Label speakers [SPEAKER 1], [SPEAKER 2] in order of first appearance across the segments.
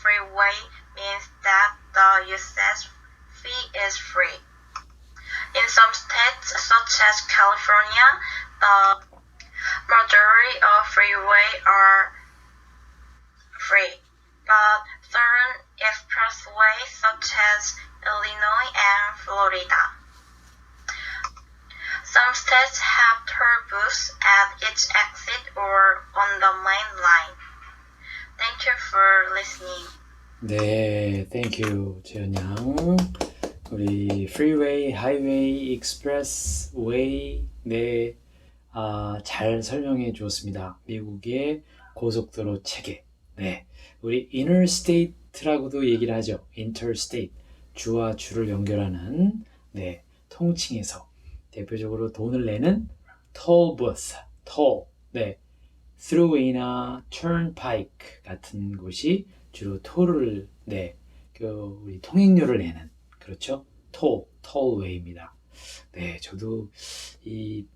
[SPEAKER 1] freeway means that the usage fee is free. In some states, such as California, the majority of freeways are free, but certain expressways, such as Illinois and Florida, some states have toll booths at each exit or listening.
[SPEAKER 2] 네, 땡큐 재현 양. 우리 프리웨이, 하이웨이, 익스프레스, 웨이 네, 아, 잘 설명해 주었습니다. 미국의 고속도로 체계. 네, 우리 interstate라고도 얘기를 하죠. interstate, 주와 주를 연결하는 네, 통칭에서 대표적으로 돈을 내는 toll booth, toll, 네, throughway나 turnpike 같은 곳이 주로 톨을 네, 그 우리 통행료를 내는 그렇죠? 톨, 톨웨이입니다. 네, 저도 이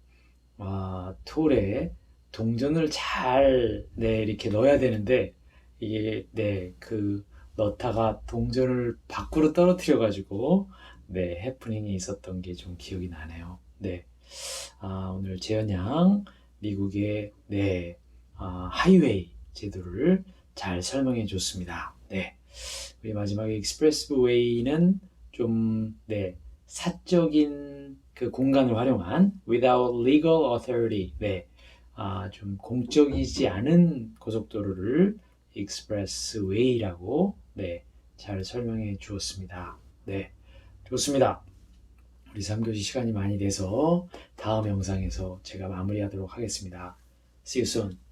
[SPEAKER 2] 아, 톨에 동전을 잘 네, 이렇게 넣어야 되는데 이게 네, 그 넣다가 동전을 밖으로 떨어뜨려 가지고 네, 해프닝이 있었던 게 좀 기억이 나네요. 네. 아, 오늘 재현 양 미국의 네, 아, 하이웨이 제도를 잘 설명해 줬습니다. 네. 우리 마지막에 익스프레스웨이는 좀, 네, 사적인 그 공간을 활용한 without legal authority. 네. 아, 좀 공적이지 않은 고속도로를 익스프레스웨이라고, 네, 잘 설명해 주었습니다. 네. 좋습니다. 우리 3교시 시간이 많이 돼서 다음 영상에서 제가 마무리하도록 하겠습니다. See you soon.